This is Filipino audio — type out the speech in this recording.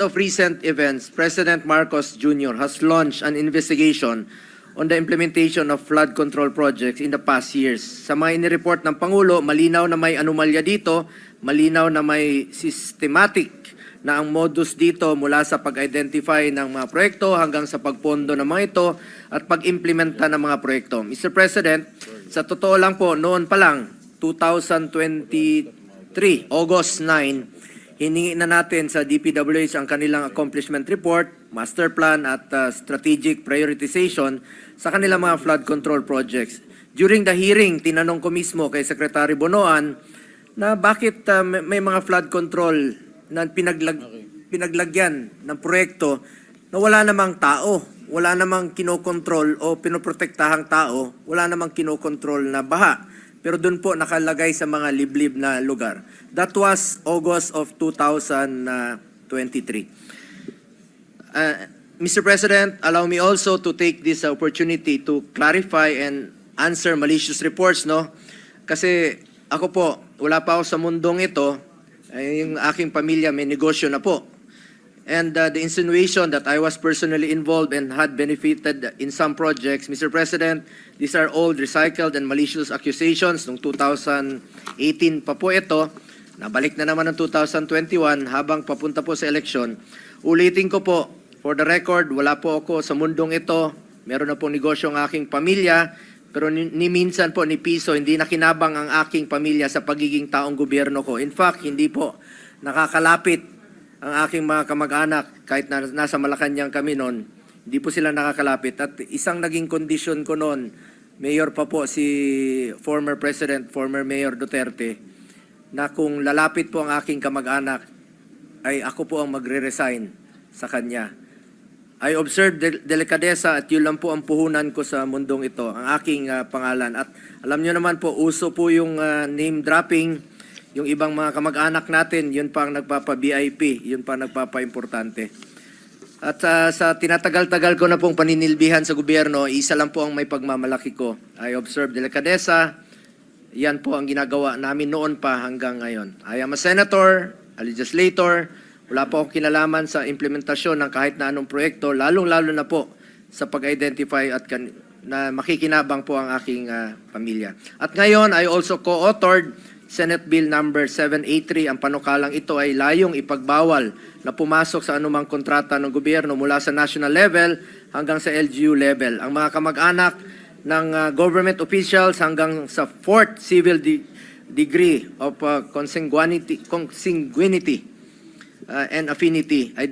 of recent events, President Marcos Jr. has launched an investigation on the implementation of flood control projects in the past years. Sa mga inireport ng Pangulo, malinaw na may anomalya dito, malinaw na may systematic na ang modus dito mula sa pag-identify ng mga proyekto hanggang sa pagpondo ng mga ito at pag-implementa ng mga proyekto. Mr. President, sa totoo lang po, noon pa lang, 2023, August 9, hiningi na natin sa DPWH ang kanilang accomplishment report, master plan at uh, strategic prioritization sa kanilang mga flood control projects. During the hearing, tinanong ko mismo kay Secretary Bonoan na bakit uh, may, mga flood control na pinaglag, pinaglagyan ng proyekto na wala namang tao, wala namang kinokontrol o pinoprotektahang tao, wala namang kinokontrol na baha. Pero doon po nakalagay sa mga liblib na lugar. That was August of 2023. Uh, Mr. President, allow me also to take this opportunity to clarify and answer malicious reports, no? Kasi ako po, wala pa ako sa mundong ito, yung aking pamilya may negosyo na po. And uh, the insinuation that I was personally involved and had benefited in some projects, Mr. President, these are old, recycled, and malicious accusations. Noong 2018 pa po ito, nabalik na naman ng 2021 habang papunta po sa eleksyon. Ulitin ko po, for the record, wala po ako sa mundong ito. Meron na po negosyo ang aking pamilya. Pero ni, ni minsan po, ni Piso, hindi nakinabang ang aking pamilya sa pagiging taong gobyerno ko. In fact, hindi po nakakalapit ang aking mga kamag-anak kahit na nasa Malacanang kami noon. Hindi po sila nakakalapit. At isang naging kondisyon ko noon, Mayor pa po si former President, former Mayor Duterte, na kung lalapit po ang aking kamag-anak, ay ako po ang magre-resign sa kanya. I observed del- delikadesa at yun lang po ang puhunan ko sa mundong ito, ang aking ah, pangalan. At alam nyo naman po, uso po yung ah, name dropping, yung ibang mga kamag-anak natin, yun pa ang nagpapa-VIP, yun pa ang nagpapa-importante. At ah, sa tinatagal-tagal ko na pong paninilbihan sa gobyerno, isa lang po ang may pagmamalaki ko. I observe delikadesa, yan po ang ginagawa namin noon pa hanggang ngayon. I am a senator, a legislator, wala po akong kinalaman sa implementasyon ng kahit na anong proyekto, lalong-lalo na po sa pag-identify at na makikinabang po ang aking ah, pamilya. At ngayon, I also co-authored Senate Bill number 783. Ang panukalang ito ay layong ipagbawal na pumasok sa anumang kontrata ng gobyerno mula sa national level hanggang sa LGU level. Ang mga kamag-anak ng uh, government officials hanggang sa fourth civil de- degree of uh, consanguinity, consanguinity uh, and affinity ay